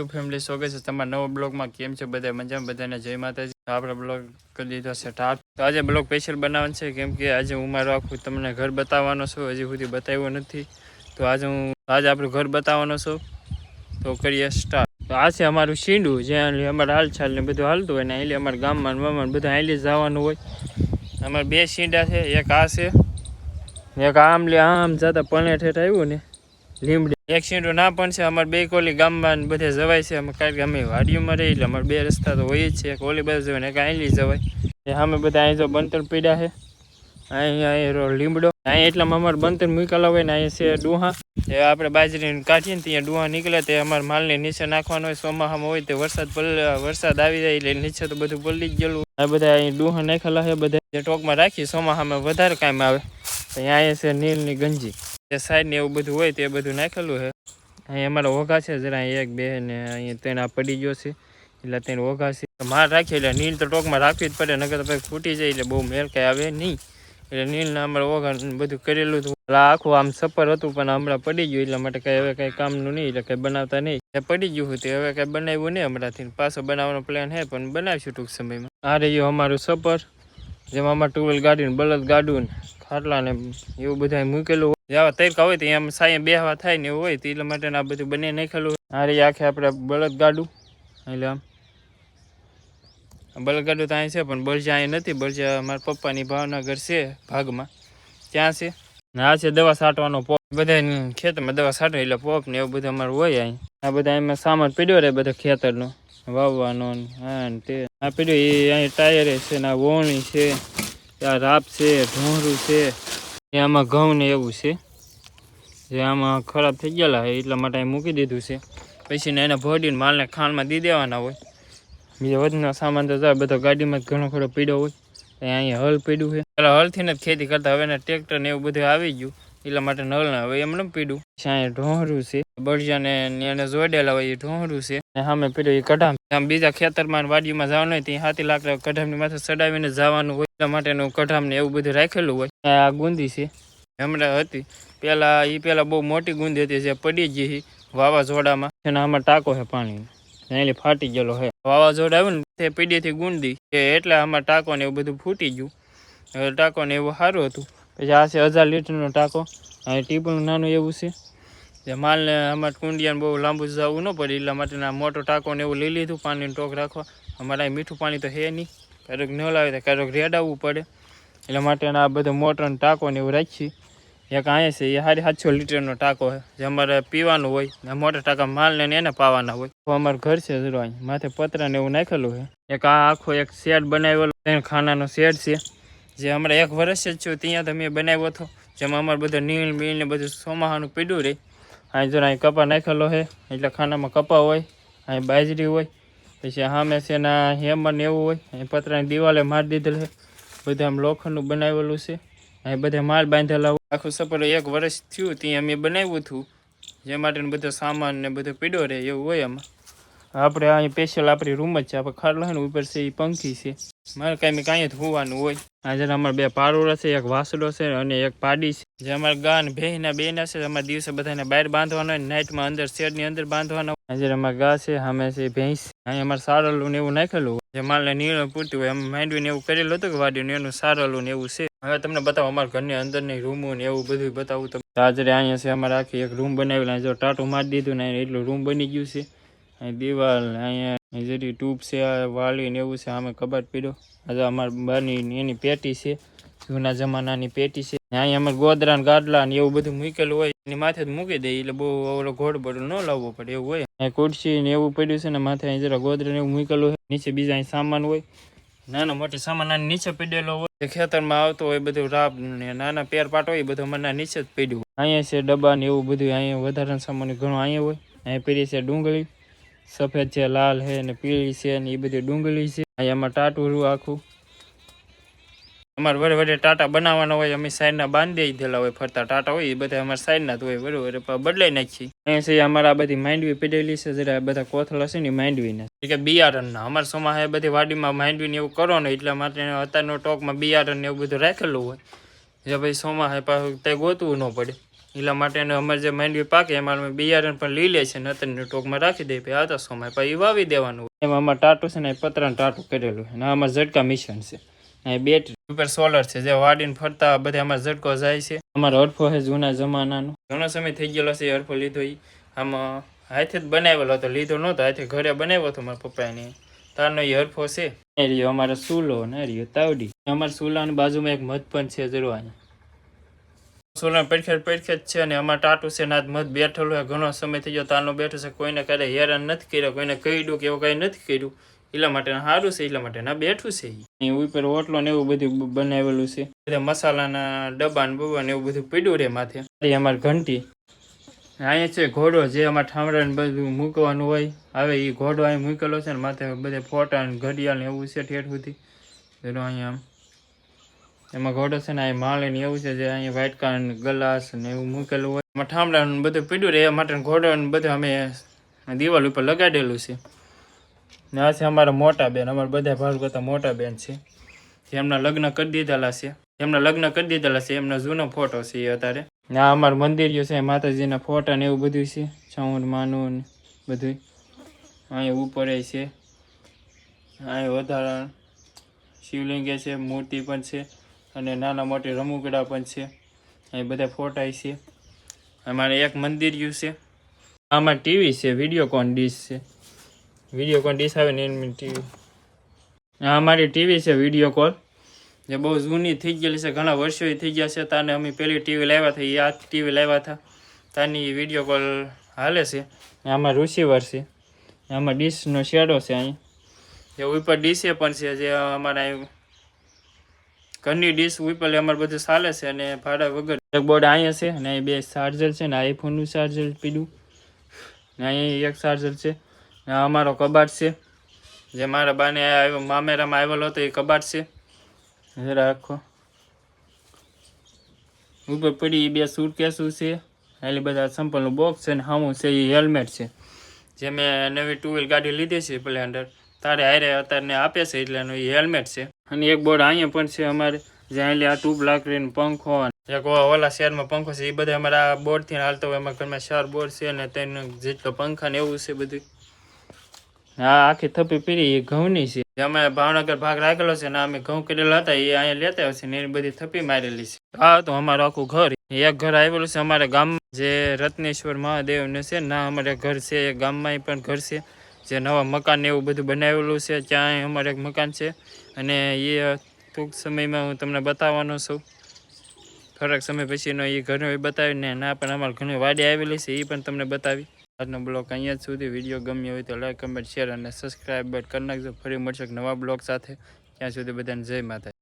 YouTube family સ્વાગત છે. તમારા નવો બ્લોગમાં કેમ છે? બધા મજામાં? બધાને જય માતાજી. આપણે બ્લોગ કરી દીધો છે સ્ટાર્ટ તો આજે બ્લોગ સ્પેશિયલ બનાવવાનો છે. કેમ કે આજે હું મારું આખું તમને ઘર બતાવવાનો છું. હજી સુધી બતાવ્યું નથી. તો આજે હું, આજે આપણું ઘર બતાવવાનો છું. તો કરીએ સ્ટાર્ટ તો આ છે અમારું શીંડું. જ્યાં અમારે હાલચાલ ને બધું હાલતું હોય ને એટલે અમારા ગામમાં ને મામા ને બધા હાલી જવાનું હોય. અમારે બે શીંડા છે. એક આ છે. એક આમ લે આમ જતા પણે ઠેઠ આવ્યું ને. લીમડી. એક શીંડું ના પણ છે, અમારે બે કોલી ગામમાં બધે જવાય છે. અમે કારણ કે અમે વાડીઓમાં રહી એટલે અમારે બે રસ્તા તો હોય જ છે. એક ઓલી બાજુ જવાય ને એક આયલી જવાય. એ અમે બધા અહીં જો બંતર પીડ્યા છે. અહીંયા અહીં લીમડો. અહીં એટલામાં અમારે બંતર મૂકેલા હોય ને અહીંયા છે ડુહા. એ આપણે બાજરી કાઢીએ ને ત્યાં ડુહા નીકળે તે અમારે માલને નીચે નાખવાનો હોય ચોમાસામાં હોય તે વરસાદ વરસાદ આવી જાય એટલે નીચે તો બધું પલળી જ ગયેલું. આ બધા અહીં ડુહા નાખેલા છે બધા. જે ટોકમાં રાખી ચોમાસામાં વધારે કામ આવે અહીંયા છે નીલની ગંજી. સાઈડ ને એવું બધું હોય તે બધું નાખેલું છે. અહીં અમારા ઓઘા છે જરા એક, બે ને અહીંયા આ પડી ગયો છે. એટલે ત્રણ ઓઘા છે. માર રાખી એટલે નીલ તો ટોકમાં રાખવી જ પડે, નકર તો ફૂટી જાય એટલે બહુ મેલ કાંઈ આવે નહીં. એટલે નીલના અમારે ઓઘા બધું કરેલું હતું. એટલે આખું આમ સફર હતું, પણ હમણાં પડી ગયું, એટલા માટે કંઈ હવે કંઈ કામનું નહીં, એટલે કંઈ બનાવતા નહીં. એ પડી ગયું હતું, હવે કંઈ બનાવ્યું નહીં હમણાંથી. પાછો બનાવવાનો પ્લાન છે, પણ બનાવીશું ટૂંક સમયમાં. આ રહ્યું અમારું સફર, જેમાં અમારે ટુવેલ ગાડી ને બળદ ગાડું ખાટલા ને એવું બધા મૂકેલું હોય. જેવા તૈરકા હોય તો એમ સાંયે બેહવા થાય ને એવું હોય તો માટે આ બધું બને નાખેલું આ રહી આખે આપણે બળદ ગાડું એટલે આમ. બળદગાડું તો અહીં છે, પણ બળજા અહીં નથી. બળજા મારા પપ્પાની ભાવનગર છે, ભાગમાં. ત્યાં છે. ને આ છે દવા છાંટવાનો પોપ. બધા ખેતરમાં દવા છાંટે એટલે પોપ ને એવું બધું અમારું હોય અહીં. આ બધા એમાં સામાન પીડ્યો રહે બધા ખેતરનો. વાવવાનો હા તે. આ પીડ્યો એ અહીં ટાયરે છે ને આ છે. આ રાપ છે, ઢોંરું છે, એ આમાં ઘઉં ને એવું છે. જે આમાં ખરાબ થઈ ગયેલા હોય એટલા માટે મૂકી દીધું છે. પછી એને ભરીને માલને ખાંડમાં દી દેવાના હોય. બીજા વધનો સામાન તો જાય, બધો ગાડીમાં ઘણો ખરો પીડો હોય. અહીંયા હલ પીડ્યું છે. પેલા હલથી ને ખેતી કરતા, હવે ટ્રેક્ટર ને એવું બધું આવી ગયું. એટલા માટે નળ ના હવે એમને પીડું. અહીંયા ઢોહરું છે. બળિયાને ને એને જોડેલા હોય એ ઢોંરું છે. ને સામે પીડ્યું એ કઢામ. આમ બીજા ખેતરમાં વાડીમાં જવાનું હોય ત્યાં હાથી લાકડા કઢામની માથે ચડાવીને જવાનું હોય. એટલા માટેનું કઢામ ને એવું બધું રાખેલું હોય. આ ગુંદી છે. હમણાં હતી. પેલા એ પેલા બહુ મોટી ગુંદી હતી જે પડી ગઈ હતી વાવાઝોડામાં. એના આમાં ટાંકો છે પાણીનો. એટલે ફાટી ગયેલો હે વાવાઝોડા આવ્યું ને તે પીડીથી ગુંદી. એટલે આમાં ટાંકો ને એવું બધું ફૂટી ગયું. ટાંકો ને એવું સારું હતું. પછી આ છે હજાર લીટરનો ટાંકો. અહીં ટીપણું નાનું એવું છે. જે માલને અમારે કુંડિયાને બહુ લાંબુ જવું ન પડે, એટલા માટેના મોટો ટાંકો ને એવું લઈ લીધું, પાણીનું ટોક રાખવા. અમારે અહીં મીઠું પાણી તો હે નહીં. ક્યારેક ન લાવે તો ક્યારેક રેડાવવું પડે. એટલા માટેના આ બધો મોટરનો ટાંકો ને એવું રાખી. એક અહીંયા છે, એ સાડી સાતસો લીટરનો ટાંકો છે. જે અમારે પીવાનું હોય, ને મોટા ટાંકા માલને ને એને પાવાના હોય. તો અમારું ઘર છે જરો અહીં. માથે પતરા ને એવું નાખેલું છે. એક આ આખો એક શેડ બનાવેલો ખાનાનો શેડ છે. જે હમણાં એક વર્ષ જ છું ત્યાં તમે બનાવ્યો હતો. જેમાં અમારે બધું નીલ બીલ ને બધું સોમાહાનું પીડ્યું રહે અહીં જો અહીં કપા નાખેલો છે, એટલે ખાનામાં કપા હોય, અહીં બાજરી હોય, પછી સામે છે ના હેમર ને એવું હોય, અહીં પતરાની દિવાલે મારી દીધેલ છે. બધું આમ લોખંડનું બનાવેલું છે. અહીં બધા માલ બાંધેલા હોય. આખું સફર એક વર્ષ થયું, ત્યાં અમે બનાવ્યું હતું. જે માટેનું બધો સામાન ને બધો પીડ્યો રહે એવું હોય એમાં આપણે અહીં સ્પેશિયલ આપણી રૂમ જ છે. આપણે ખાટલો છે ઉપર છે એ પંખી છે. મારે કાંઈ કાંઈ હોવાનું હોય. આજે અમારે બે પારોડા છે એક વાસડો છે અને એક પાડી છે. જે અમારે ગાન ભેંના બેના છે અમારે દિવસે બધાને બહાર બાંધવાના હોય નાઇટમાં અંદર શેડની અંદર બાંધવાના આજે અમારે ગા છે, સામે છે ભેંસ. અહીં અમારે સારલું ને એવું નાખેલું હોય. જે માલને નીળ પૂરતું હોય અમે માંડવીને એવું કરેલું હતું કે વાડીને એનું સારલું ને એવું છે. હવે તમને બતાવો, અમારા ઘરની અંદરની રૂમો ને એવું બધું બતાવું તમને. હાજરે અહીંયા છે, અમારે આખી એક રૂમ બનાવેલા જો ટાટું મારી દીધું ને એટલું રૂમ બની ગયું છે. અહીં દિવાલ અહીંયા જેટલી ટ્યુબ છે વાળીને એવું છે, આમે કબાટ પીડ્યો આજે અમારે બની એની પેટી છે, જૂના જમાનાની પેટી છે. અહીંયા અમારે ગોદરા ને ગાડલા ને એવું બધું મૂકેલું હોય, એની માથે જ મૂકી દે, એટલે બહુ ઓલો ઘોડબડો બોડ ન લાવવો પડે, એવું હોય. અહીંયા ખુરશી ને એવું પડ્યું છે ને માથે અહીં જરા ગોદરા ને એવું મૂકેલું હોય, નીચે બીજા અહીં સામાન હોય. નાનો મોટી સામાન નીચે પીડેલો હોય. ખેતરમાં આવતો હોય બધું રાબ ને નાના પેર પાટો હોય બધું મને નીચે જ પડ્યું અહીંયા છે ડબ્બા ને એવું બધું, અહીંયા વધારાનું સામાન ઘણું અહીંયા હોય. અહીંયા પીડી છે ડુંગળી. સફેદ છે, લાલ છે ને પીળી છે ને એ બધી ડુંગળી છે. અહીંયામાં ટાટું આખું. અમારે વડે વડે ટાટા બનાવવાના હોય, અમે સાઈડના બાંધી દેલા હોય, ફરતા ટાટા હોય એ બધા અમારે સાઈડના જ હોય, બરોબર. બદલાઈ નાખી. અહીંયા છે, અમારે આ બધી માંડવી પીડેલી છે, જરા બધા કોથળા છે ને માંડવીને. કે બિયારણના. અમારે સોમાં એ બધી વાડીમાં માંડવીને એવું કરો ને, એટલા માટે અત્યારનો ટોકમાં બિયારણ ને એવું બધું રાખેલું હોય. જે ભાઈ સોમાં પાછું તે ગોતવું ન પડે. એટલા માટે અમારે જે માંડવી પાકે, એમાં અમે બિયારણ પણ લઈ લે છે નતરની ટોકમાં રાખી દઈએ પછી આવતા સમય પછી વાવી દેવાનું એમાં અમારે ટાટું છે ને પતરાનું ટાટું કરેલું અને અમારે ઝટકા મિશન છે. અને બેટરી ઉપર સોલર છે. જે વાડીને ફરતા બધા અમારે ઝટકો જાય છે. અમારો હરફો છે જૂના જમાનાનો. ઘણો સમય થઈ ગયેલો છે એ હરફો લીધો એ આમાં હાથે જ બનાવેલો હતો, લીધો નહોતો. હાથે ઘરે બનાવ્યો હતો મારા પપ્પાને તારનો એ હરફો છે. રહ્યો અમારો સૂલો ને રહ્યો તાવડી. અમારા સૂલાની બાજુમાં એક મધ પણ છે જરૂર અહીંયા પડખેડ પડખેટ છે અને અમારે ટાટુ છે નાદ મત બેઠેલો હોય ઘણો સમય થઈ ગયો તારનો બેઠો છે. કોઈને ક્યારે હેરાન નથી કર્યો, કોઈને કહી કે એવું કાંઈ નથી કર્યું. એટલા માટે સારું છે એટલા માટે ના બેઠું છે એ ઉપર ઓટલો ને એવું બધું બનાવેલું છે. બધા મસાલાના ડબ્બા ને બબ્બા ને એવું બધું પીડ્યું રે માથે. અમારી ઘંટી. અહીંયા છે ઘોડો જે અમારા ઠામડા ને બધું મૂકવાનું હોય. હવે એ ઘોડો અહીં મૂકેલો છે ને માથે બધે ફોટા ને ઘડિયાળ ને એવું છે ઠેઠ સુધી. અહીંયા આમ એમાં ઘોડો છે ને અહીં માળે ને એવું છે જે અહીંયા વ્હાઈટ કાર ને ગ્લાસ ને એવું મૂકેલું હોય. એમાં ઠામડા ને બધું પીડ્યું રહે, એ માટે ઘોડો બધું અમે દિવાલ ઉપર લગાડેલું છે. ને આ છે અમારા મોટા બેન, અમારા બધા ભાગ કરતા મોટા બેન છે. જે એમના લગ્ન કરી દીધેલા છે. એમના લગ્ન કરી દીધેલા છે, એમનો જૂનો ફોટો છે એ અત્યારે. ને આ અમારું મંદિર છે, માતાજીના ફોટા ને એવું બધું છે. ચાઉંડ માનું ને બધું અહીંયા ઉપર છે. અહીં વધારે શિવલિંગે છે, મૂર્તિ પણ છે. અને નાના મોટી રમૂકડા પણ છે. અહીં બધા ફોટા છે. અમારે એક મંદિર છે. આમાં ટીવી છે વિડીયોકોન ડીશ છે. વિડીયોકોન ડીશ આવે ને એની ટીવી આ અમારી ટીવી છે વીડિયો કોલ જે બહુ જૂની થઈ ગયેલી છે, ઘણા વર્ષો થઈ ગયા છે, તાને અમે પહેલી ટીવી લાવ્યા હતા, એ આ ટીવી લાવ્યા હતા. તાની વીડિયો કોલ હાલે છે. આમાં રિસીવર છે. આમાં ડીશનો શેડો છે અહીં. જે ઉપર ડીશે પણ છે, જે અમારા ઘરની ડીશ ઉપર અમારે બધું ચાલે છે અને ભાડા વગર એક બોર્ડ અહીંયા છે અને અહીં બે ચાર્જર છે ને આઈફોનનું ચાર્જર પીડું ને અહીં એક ચાર્જર છે ને અમારો કબાટ છે. જે મારા બાને આવ્યો, મામેરામાં આવેલો હતો એ કબાટ છે. જરા આખો ઉપર પડી બે સૂટ કેસું છે. એટલે બધા સંપલનું બોક્સ છે ને સામું છે એ હેલ્મેટ છે. જે મેં નવી ટુ વ્હીલ ગાડી લીધી છે પ્લેન્ડર તારે હારે અત્યારે આપે છે એટલે એનું એ હેલ્મેટ છે. અને એક બોર્ડ અહીંયા પણ છે અમારે, જ્યાં એટલે આ ટ્યુબ લાકડીનો પંખો અને એક ઓલા શહેરમાં પંખો છે, એ બધા અમારા બોર્ડથી હાલતો હોય, એમાં ઘરમાં ચાર બોર્ડ છે અને તેનો જેટલો પંખા ને એવું છે બધું. હા આખી થપ્પી પીડી એ ઘઉંની છે. અમે ભાવનગર ભાગ રાખેલો છે ને અમે ઘઉં કરેલા હતા, એ અહીંયા લેતા આવશે ને એની બધી થપ્પી મારેલી છે. હા તો અમારું આખું ઘર. એક ઘર આવેલું છે અમારા ગામમાં, જે રત્નેશ્વર મહાદેવ ને છે ના, અમારે ઘર છે, એ ગામમાં પણ ઘર છે. જે નવા મકાન એવું બધું બનાવેલું છે, ત્યાં અમારે એક મકાન છે. અને એ ટૂંક સમયમાં હું તમને બતાવવાનો છું. થોડાક સમય પછીનો એ ઘરનો બતાવીને ના પણ અમારે ઘણી વાડી આવેલી છે એ પણ તમને બતાવી. આજનો બ્લોગ અહીંયા જ સુધી. વીડિયો ગમ્યો હોય તો લાઈક, કમેન્ટ, શેર અને સબસ્ક્રાઈબ કરી નાખજો. ફરી મળશે નવા બ્લોગ સાથે. ત્યાં સુધી બધાને જય માતા